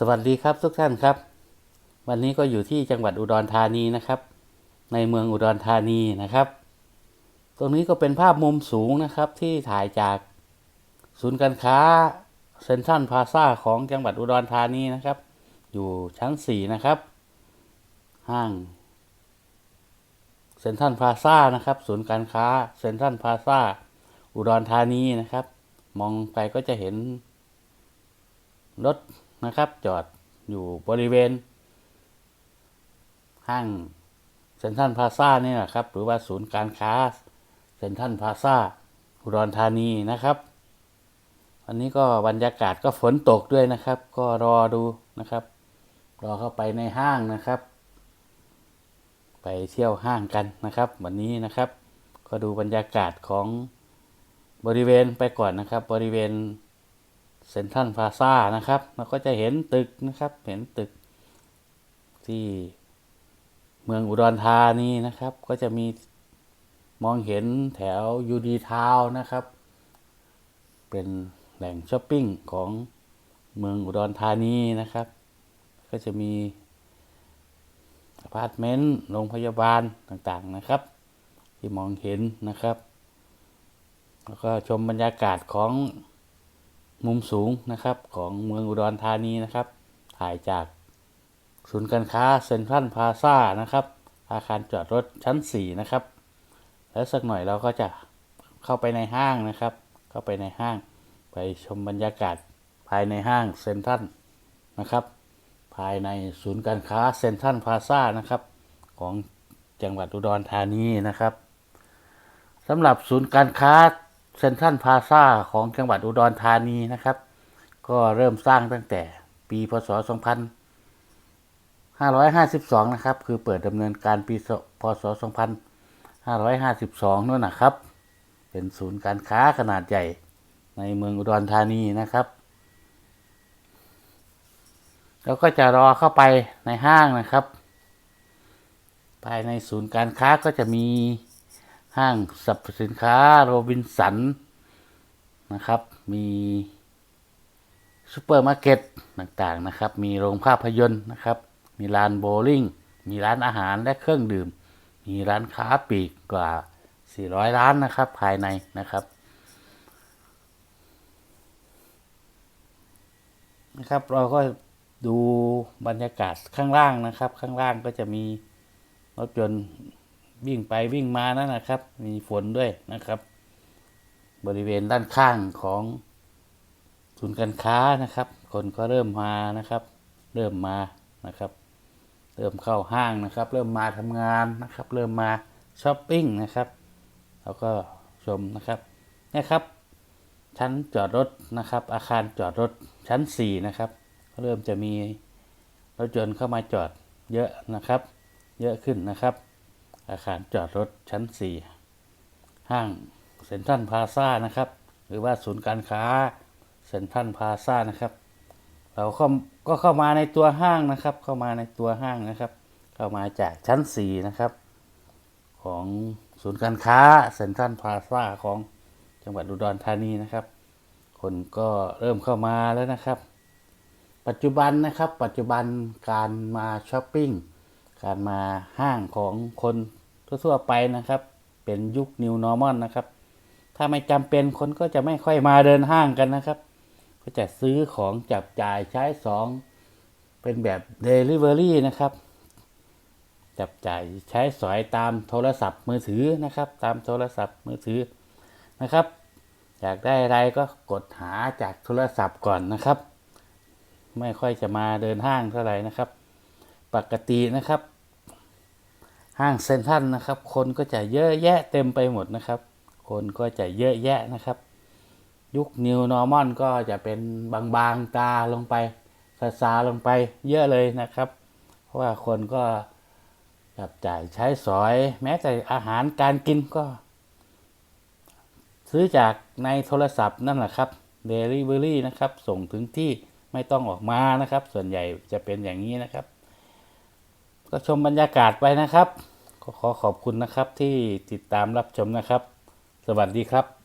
สวัสดีครับทุกท่านครับ วันนี้ก็อยู่ที่จังหวัดอุดรธานีนะครับ ในเมืองอุดรธานีนะครับ ตรงนี้ก็เป็นภาพมุมสูงนะครับที่ถ่ายจากศูนย์การค้าเซ็นทรัลพาซาของจังหวัดอุดรธานีนะครับ อยู่ชั้นสี่นะครับ ห้างเซ็นทรัลพาซานะครับ ศูนย์การค้าเซ็นทรัลพาซาอุดรธานีนะครับ มองไปก็จะเห็นรถ นะครับ จอดอยู่บริเวณ ห้างเซ็นทรัลพลาซ่านี่แหละครับ หรือว่าศูนย์การค้าเซ็นทรัลพลาซ่าอุดรธานีนะครับวันนี้ก็บรรยากาศก็ฝนตกด้วยนะครับ ก็รอดูนะครับ รอเข้าไปในห้างนะครับ ไปเที่ยวห้างกันนะครับ วันนี้นะครับ ก็ดูบรรยากาศของบริเวณไปก่อนนะครับ บริเวณ เซ็นทรัลพาซ่านะครับเราก็จะเห็นตึกนะครับ เห็นตึกที่เมืองอุดรธานีนะครับ ก็จะมีมองเห็นแถวยูดีทาวนะครับ เป็นแหล่งช้อปปิ้งของเมืองอุดรธานีนะครับ ก็จะมีอพาร์ตเมนต์โรงพยาบาลต่างๆนะครับ ที่มองเห็นนะครับ แล้วก็ชมบรรยากาศของ มุมสูงนะครับของเมืองอุดรธานีนะครับ ถ่ายจากศูนย์การค้าเซ็นทรัลพาซ่านะครับ อาคารจอดรถชั้น 4 นะครับ แล้วสักหน่อยเราก็จะเข้าไปในห้างนะครับ เข้าไปในห้าง ไปชมบรรยากาศภายในห้างเซ็นทรัลนะครับ ภายในศูนย์การค้าเซ็นทรัลพาซ่านะครับ ของจังหวัดอุดรธานีนะครับสำหรับศูนย์การค้า เซ็นทรัลพลาซาของจังหวัดอุดรธานีนะครับ ก็เริ่มสร้างตั้งแต่ปีพศ 2552 นะครับ คือเปิดดำเนินการปีพศ 2552นู่นนะครับ เป็นศูนย์การค้าขนาดใหญ่ในเมืองอุดรธานีนะครับแล้วก็จะรอเข้าไปในห้างนะครับ ภายในศูนย์การค้าก็จะมี ห้างสรรพสินค้าโรบินสันนะครับ มีซูเปอร์มาร์เก็ตต่างๆนะครับ มีโรงภาพยนตร์นะครับ มีร้านโบว์ลิ่ง มีร้านอาหารและเครื่องดื่ม มีร้านค้าปลีกกว่า 400 ร้านนะครับ ภายในนะครับนะครับ เราก็ดูบรรยากาศข้างล่างนะครับ ข้างล่างก็จะมีรถยนต์ วิ่งไปวิ่งมานั่นนะครับ มีฝนด้วยนะครับ บริเวณด้านข้างของศูนย์การค้านะครับ คนก็เริ่มมานะครับ เริ่มมานะครับ เริ่มเข้าห้างนะครับ เริ่มมาทำงานนะครับ เริ่มมาช้อปปิ้งนะครับแล้วก็ชมนะครับนี่ครับ ชั้นจอดรถนะครับ อาคารจอดรถชั้น 4 นะครับเริ่มจะมีรถยนต์เข้ามาจอดเยอะนะครับ เยอะขึ้นนะครับ อาคารจอดรถชั้น 4 ห้างเซ็นทรัลพาซ่านะครับ หรือว่าศูนย์การค้าเซ็นทรัลพาซ่านะครับ เราเข้าก็เข้ามาในตัวห้างนะครับ เข้ามาในตัวห้างนะครับ เข้ามาจากชั้น 4 นะครับ ของศูนย์การค้าเซ็นทรัลพาซ่าของจังหวัดอุดรธานีนะครับ คนก็เริ่มเข้ามาแล้วนะครับ ปัจจุบันนะครับ ปัจจุบันการมาช้อปปิ้ง การมาห้างของคนทั่วๆไปนะครับ เป็นยุค New Normal นะครับ ถ้าไม่จำเป็นคนก็จะไม่ค่อยมาเดินห้างกันนะครับ ก็จะซื้อของจับจ่ายใช้สอง เป็นแบบ Delivery นะครับ จับจ่ายใช้สอยตามโทรศัพท์มือถือนะครับ ตามโทรศัพท์มือถือนะครับ อยากได้อะไรก็กดหาจากโทรศัพท์ก่อนนะครับ ไม่ค่อยจะมาเดินห้างเท่าไหร่นะครับ ปกตินะครับ ห้างเซ็นทรัลนะครับ คนก็จะเยอะแยะเต็มไปหมดนะครับ คนก็จะเยอะแยะนะครับ ยุค New Normal ก็จะเป็นบางๆตาลงไปซาซาๆลงไปเยอะเลยนะครับ เพราะว่าคนก็จับจ่ายใช้สอย แม้แต่อาหารการกินก็ ซื้อจากในโทรศัพท์นั่นแหละครับ Delivery นะครับ ส่งถึงที่ไม่ต้องออกมานะครับ ส่วนใหญ่จะเป็นอย่างนี้นะครับ ก็ชมบรรยากาศไปนะครับก็ขอขอบคุณนะครับที่ติดตามรับชมนะครับ สวัสดีครับ